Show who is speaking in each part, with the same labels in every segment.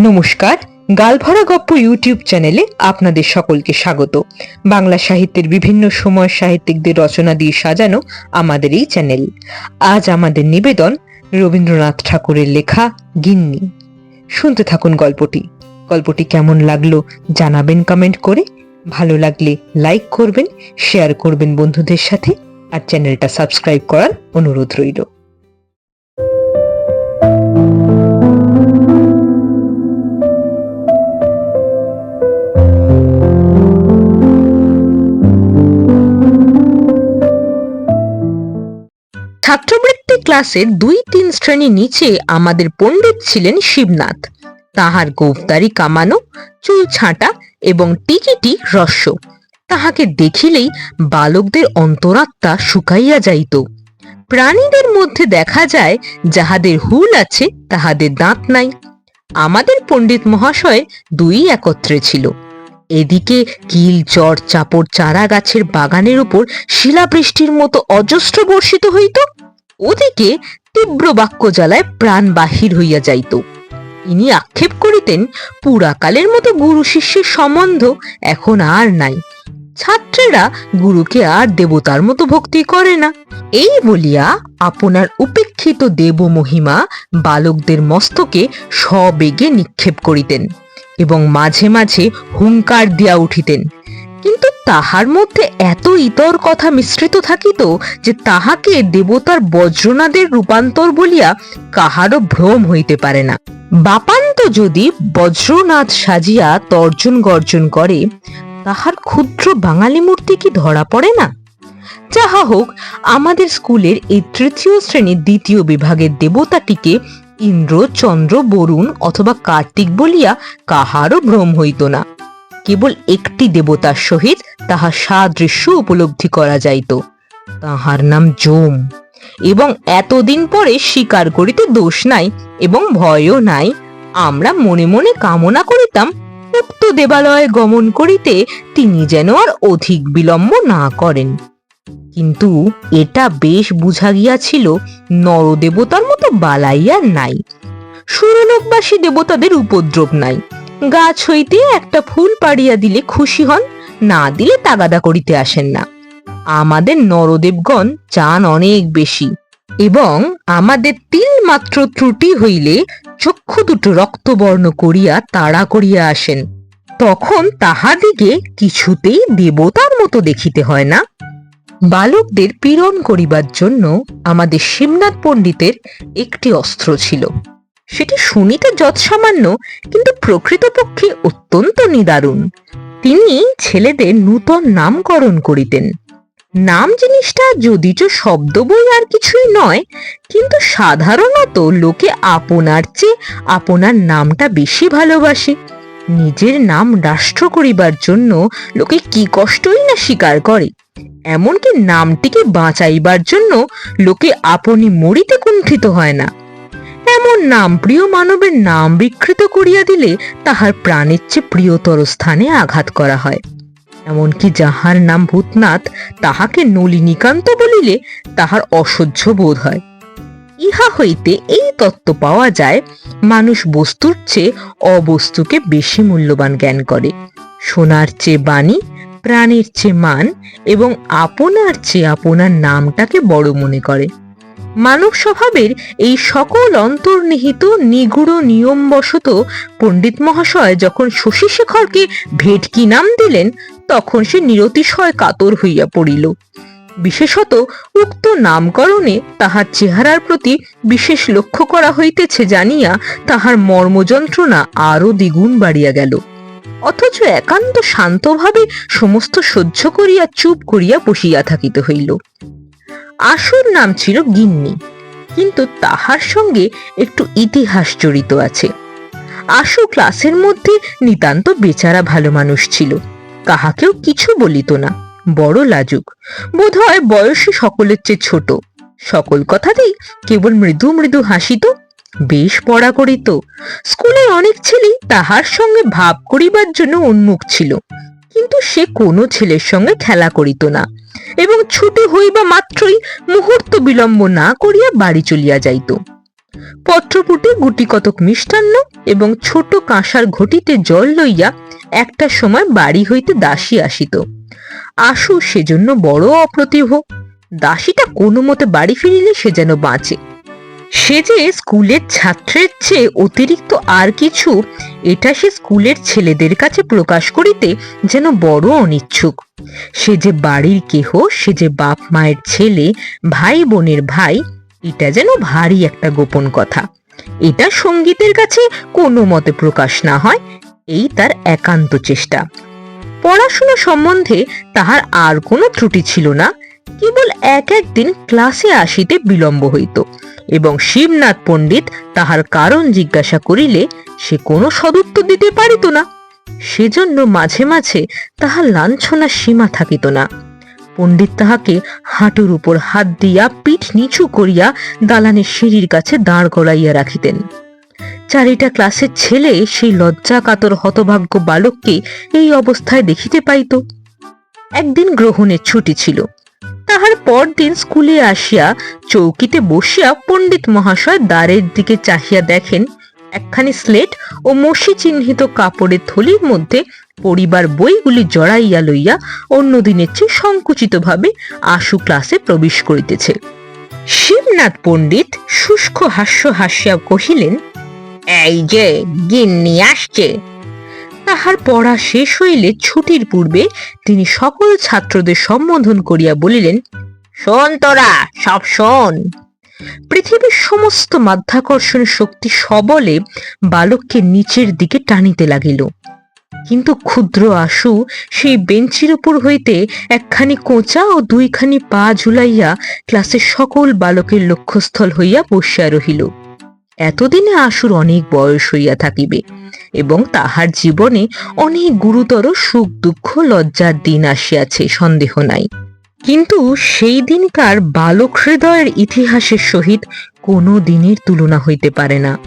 Speaker 1: নমস্কার, গালভরা গপ্প ইউটিউব চ্যানেলে আপনাদের সকলকে স্বাগত। বাংলা সাহিত্যের বিভিন্ন সময় সাহিত্যিকদের রচনা দিয়ে সাজানো আমাদের এই চ্যানেল। আজ আমাদের নিবেদন রবীন্দ্রনাথ ঠাকুরের লেখা গিন্নি। শুনতে থাকুন গল্পটি। গল্পটি কেমন লাগল জানাবেন কমেন্ট করে। ভালো লাগলে লাইক করবেন, শেয়ার করবেন বন্ধুদের সাথে, আর চ্যানেলটা সাবস্ক্রাইব করার অনুরোধ রইল। ছাত্রবৃত্তি ক্লাসের দুই তিন শ্রেণি নিচে আমাদের পণ্ডিত ছিলেন শিবনাথ। তাহার গোফদারি কামানো, চুল ছাঁটা এবং টিকিটি রস্য। তাহাকে দেখিলেই বালকদের অন্তরাত্মা শুকাইয়া যাইত। প্রাণীদের মধ্যে দেখা যায়, যাহাদের হুল আছে, তাহাদের দাঁত নাই। আমাদের পণ্ডিত মহাশয় দুই একত্রে ছিল। এদিকে কিল, চর, চাপড়, চারা গাছের বাগানের উপর শিলাবৃষ্টির মতো অজস্র বর্ষিত হইত। ওদিকে তীব্র বাক্য জ্বালায় প্রাণ বাহির হইয়া যাইত। ইনি আক্ষেপ করিতেন, পুরাকালের মতো গুরু শিষ্যের সম্বন্ধ এখন আর নাই। ছাত্রেরা গুরুকে আর দেবতার মতো ভক্তি করে না। এই বলিয়া আপনার উপেক্ষিত দেব মহিমা বালকদের মস্তকে সবেগে নিক্ষেপ করিতেন এবং মাঝে মাঝে হুঙ্কার দিয়া উঠিতেন। কিন্তু তাহার মধ্যে এত ইতর কথা মিশ্রিত থাকিত যে তাহাকে দেবতার বজ্রনাদের রূপান্তর বলিয়া কাহারও ভ্রম হইতে পারে না। বাপান্ত যদি বজ্রনাথ সাজিয়া তর্জন গর্জন করে, তাহার ক্ষুদ্র বাঙালি মূর্তি কি ধরা পড়ে না? যাহা হোক, আমাদের স্কুলের এই তৃতীয় শ্রেণির দ্বিতীয় বিভাগের দেবতাটিকে ইন্দ্র, চন্দ্র, বরুণ অথবা কার্তিক বলিয়া কাহারও ভ্রম হইত না। কেবল একটি দেবতার সহিত তাহার সাদৃশ্য উপলব্ধি করা যাইত। তাহার নাম জোম এবং এতদিন পরে স্বীকার করিতে দোষ নাই এবং ভয়ও নাই। আমরা মনে মনে কামনা করিতাম, উক্ত দেবালয়ে গমন করিতে তিনি যেন আর অধিক বিলম্ব না করেন। কিন্তু এটা বেশ বুঝা গিয়াছিল, নরদেবতার মতো বালাইয়া নাই। সুরলোকবাসী দেবতাদের উপদ্রব নাই। গাছ হইতে একটা ফুল পাড়িয়া দিলে খুশি হন, না দিলে তাগাদা করিতে আসেন না। আমাদের নরদেবগণ চান অনেক বেশি এবং আমাদের তিল মাত্র ত্রুটি হইলে চক্ষু দুটো রক্তবর্ণ করিয়া তাড়া করিয়া আসেন। তখন তাহাদিকে কিছুতেই দেবতার মতো দেখিতে হয় না। বালকদের পীড়ন করিবার জন্য আমাদের শিবনাথ পণ্ডিতের একটি অস্ত্র ছিল। সেটি শুনিতে যৎসামান্য, কিন্তু প্রকৃতপক্ষে অত্যন্ত নিদারুণ। তিনি ছেলেদের নূতন নামকরণ করিতেন। নাম জিনিসটা যদিচ শব্দ বই আর কিছুই নয়, কিন্তু সাধারণত লোকে আপনার চেয়ে আপনার নামটা বেশি ভালোবাসে। নিজের নাম রাষ্ট্র করিবার জন্য লোকে কি কষ্টই না স্বীকার করে। এমনকি নামটিকে বাঁচাইবার জন্য লোকে আপনি মরিতে কুণ্ঠিত হয় না। এমন নাম, প্রিয় মানবের নাম বিকৃত করিয়া দিলে তাহার প্রাণের চেয়ে প্রিয়তর স্থানে আঘাত করা হয়। এমনকি যাহার নাম ভূতনাথ, তাহাকে নলিনীকান্ত বলিলে তাহার অসহ্য বোধ হয়। ইহা হইতে এই তত্ত্ব পাওয়া যায়, মানুষ বস্তুর চেয়ে অবস্তুকে বেশি মূল্যবান জ্ঞান করে। সোনার চেয়ে বাণী, প্রাণের চেয়ে মান এবং আপনার চেয়ে আপনার নামটাকে বড় মনে করে। মানব স্বভাবের এই সকল অন্তর্নিহিত নিগুড় নিয়মবশত পণ্ডিত মহাশয় যখন শশী শেখরকে ভেটকি নাম দিলেন, তখন সে নিরতিশয় কাতর হইয়া পড়িল। বিশেষত উক্ত নামকরণে তাহার চেহারার প্রতি বিশেষ লক্ষ্য করা হইতেছে জানিয়া তাহার মর্মযন্ত্রণা আরও দ্বিগুণ বাড়িয়া গেল। অথচ একান্ত শান্তভাবে সমস্ত সহ্য করিয়া চুপ করিয়া বসিয়া থাকিতে হইল। আসল নাম ছিল গিন্নি। কিন্তু তাহার সঙ্গে একটু ইতিহাস জড়িত আছে। আশু ক্লাসের মধ্যে নিতান্ত বেচারা ভালো মানুষ ছিল। কাহাকেও কিছু বলিত না। বড় লাজুক। বোধ হয় বয়সে সকলের চেয়ে ছোট। সকল কথাতেই কেবল মৃদু মৃদু হাসিত বেশ পড়া করিত। স্কুলের অনেক ছেলেই তাহার সঙ্গে ভাব করিবার জন্য উন্মুখ ছিল। কিন্তু সে কোনো ছেলের সঙ্গে খেলা করিত না এবং ছুটি হইবা মাত্রই মুহূর্ত বিলম্ব না করিয়া বাড়ি চলিয়া যাইত। পত্রপুটে গুটি কতক মিষ্টান্ন এবং ছোট কাঁসার ঘটিতে জল লইয়া একটা সময় বাড়ি হইতে দাসী আসিত। আশু সেজন্য বড় অপ্রতিভ, দাসীটা কোনো মতে বাড়ি ফিরিলে সে যেন বাঁচে। সে যে স্কুলের ছাত্রের চেয়ে অতিরিক্ত আর কিছু এটা সে স্কুলের ছেলেদের কাছে প্রকাশ করিতে যেন বড় অনিচ্ছুক। সে যে বাড়ির কেহ, সে যে বাপ মায়ের ছেলে, ভাই বোনের ভাই, এটা যেন ভারী একটা গোপন কথা। এটা সঙ্গীতের কাছে কোনো মতে প্রকাশ না হয়, এই তার একান্ত চেষ্টা। পড়াশোনা সম্বন্ধে তাহার আর কোনো ত্রুটি ছিল না কেবল এক একদিন ক্লাসে আসিতে বিলম্ব হইত, এবং শিবনাথ পণ্ডিত তাহার কারণ জিজ্ঞাসা করিলে সে কোনো সদুত্তর দিতে পারিত না। সেজন্য মাঝে মাঝে তাহার লাঞ্ছনার সীমা থাকিত না। পণ্ডিত তাহাকে হাঁটুর উপর হাত দিয়া পিঠ নিচু করিয়া দালানের সিঁড়ির কাছে দাঁড় করাইয়া রাখিতেন। চারিটা ক্লাসের ছেলে সেই লজ্জা কাতর হতভাগ্য বালককে এই অবস্থায় দেখিতে পাইত। একদিন গ্রহণের ছুটি ছিল। তাহার পরদিন স্কুলে আসিয়া চৌকিতে বসিয়া পণ্ডিত মহাশয় দ্বারের দিকে চাহিয়া দেখেন, একখানি স্লেট ও মসি চিহ্নিত কাপড়ের থলির মধ্যে পরিবার বইগুলি জড়াইয়া লইয়া অন্য দিনের চেয়ে সংকুচিতভাবে আশু ক্লাসে প্রবেশ করিতেছে। শিবনাথ পণ্ডিত শুষ্ক হাস্য হাসিয়া কহিলেন, এই যে গিন্নি আসছে তাহার পড়া শেষ হইলে ছুটির পূর্বে তিনি সকল ছাত্রদের সম্বোধন করিয়া বলিলেন, শোন তোরা, সব শোন। পৃথিবীর সমস্ত মাধ্যাকর্ষণ শক্তি সবলে বালককে নিচের দিকে টানিতে লাগিল। কিন্তু ক্ষুদ্র আশু সেই বেঞ্চির উপর হইতে একখানি কোঁচা ও দুইখানি পা ঝুলাইয়া ক্লাসের সকল বালকের লক্ষ্যস্থল হইয়া বসিয়া রহিল। এতদিনে আশুর অনেক বয়স হইয়া থাকিবে এবং তাহার জীবনে অনেক গুরুতর সুখ, দুঃখ, লজ্জার দিন আসিয়াছে, সন্দেহ নাই। কিন্তু সেই দিনকার বালক হৃদয়ের ইতিহাসের সহিত কোনো দিনের তুলনা হইতে পারে না।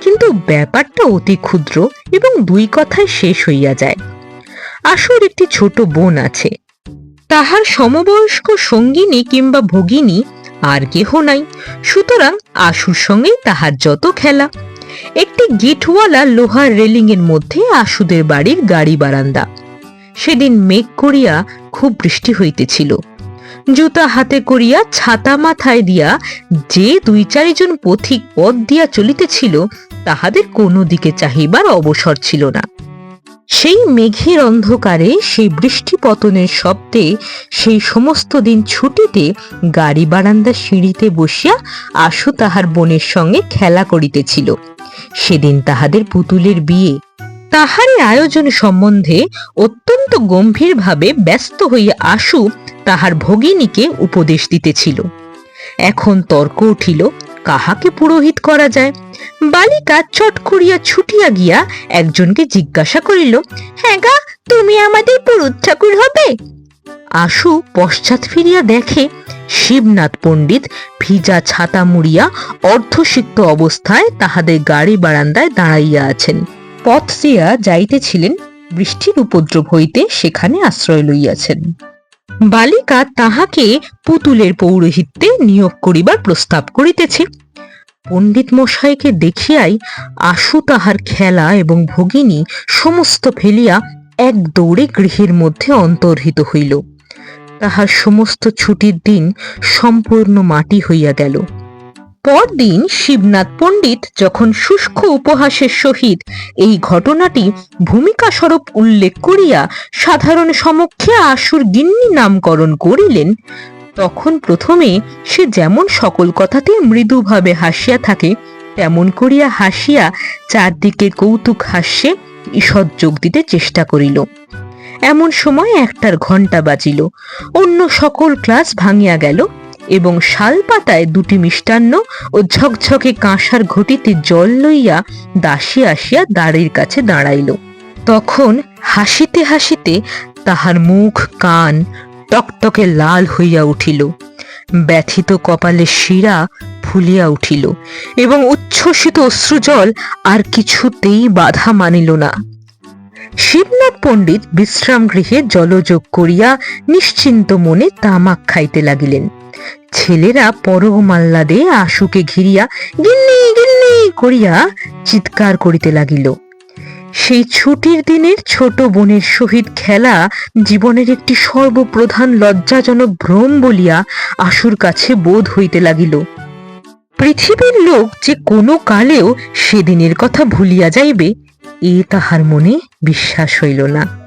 Speaker 1: কিন্তু ব্যাপারটা অতি ক্ষুদ্র এবং দুই কথায় শেষ হইয়া যায়। আশুর একটি ছোট বোন আছে। তাহার সমবয়স্ক সঙ্গিনী কিংবা ভগিনী আর কেহ নাই। সুতরাং আশুর সঙ্গেই তাহার যত খেলা। একটি গেটওয়ালা লোহার রেলিং এর মধ্যে আশুদের বাড়ির গাড়ি বারান্দা। সেদিন মেঘ করিয়া খুব বৃষ্টি হইতেছিল। জুতা হাতে করিয়া ছাতা মাথায় দিয়া যে দুই চারিজন পথিক পথ দিয়া চলিতেছিল, তাহাদের কোনো দিকে চাহিবার অবসর ছিল না। সেই মেঘের অন্ধকারে, সেই বৃষ্টি পতনের শব্দে, সেই সমস্ত দিন ছুটিতে গাড়ি বারান্দা সিঁড়িতে বসিয়া আশু তাহার বোনের সঙ্গে খেলা করিতেছিল। সেদিন তাহাদের পুতুলের বিয়ে। তাহারই আয়োজন সম্বন্ধে অত্যন্ত গম্ভীরভাবে ব্যস্ত হইয়া আশু তাহার ভগিনীকে উপদেশ দিতেছিল। এখন তর্ক উঠিল, কাহাকে পুরোহিত করা যায়? বালিকা চট করিয়া ছুটিয়া গিয়া একজনকে জিজ্ঞাসা করিল হ্যাঁ গা, তুমি আমাদের পুরুত ঠাকুর হবে? আশু পশ্চাৎ ফিরিয়া দেখে, শিবনাথ পণ্ডিত ভিজা ছাতা মুড়িয়া অর্ধসিক্ত অবস্থায় তাহাদের গাড়ি বারান্দায় দাঁড়াইয়া আছেন। পথ দিয়া যাইতেছিলেন, বৃষ্টির উপদ্রব হইতে সেখানে আশ্রয় লইয়াছেন। বালিকা তাহাকে পুতুলের পৌরোহিত্যে নিয়োগ করিবার প্রস্তাব করিতেছে। পণ্ডিত মশাইকে দেখিয়াই আশু তাহার খেলা এবং ভগিনী সমস্ত ফেলিয়া এক দৌড়ে গৃহের মধ্যে অন্তর্হিত হইল। তাহার সমস্ত ছুটির দিন সম্পূর্ণ মাটি হইয়া গেল। পরদিন শিবনাথ পণ্ডিত যখন শুষ্ক উপহাসের সহিত এই ঘটনাটি ভূমিকা স্বরূপ উল্লেখ করিয়া সাধারণ সমক্ষে আশুর গিন্নি নামকরণ করিলেন তখন প্রথমে সে যেমন সকল কথাতে মৃদুভাবে হাসিয়া থাকে, তেমন করিয়া হাসিয়া চারদিকে কৌতুক হাস্যে ঈষৎ যোগ দিতে চেষ্টা করিল। এমন সময় একটার ঘণ্টা বাজিল। অন্য সকল ক্লাস ভাঙিয়া গেল এবং শাল পাতায় দুটি মিষ্টান্ন ও ঝকঝকে কাঁসার ঘটিতে জল লইয়া দাসী আসিয়া দাঁড়ির কাছে দাঁড়াইল। তখন হাসিতে হাসিতে তাহার মুখ, কান টকটকে লাল হইয়া উঠিল। ব্যথিত কপালে শিরা ফুলিয়া উঠিল এবং উচ্ছ্বসিত অশ্রুজল আর কিছুতেই বাধা মানিল না। শিবনাথ পণ্ডিত বিশ্রাম গৃহে জলযোগ করিয়া নিশ্চিন্ত মনে তামাক খাইতে লাগিলেন। ছেলেরা পরগ মাল্লাদে আশুকে ঘিরিয়া গিন্নি গিন্নি করিয়া চিৎকার করিতে লাগিল। সেই ছুটির দিনের ছোট বোনের সহিত খেলা জীবনের একটি সর্বপ্রধান লজ্জাজনক ভ্রম বলিয়া আশুর কাছে বোধ হইতে লাগিল। পৃথিবীর লোক যে কোনো কালেও সেদিনের কথা ভুলিয়া যাইবে, এ তাহার মনে বিশ্বাস হইল না।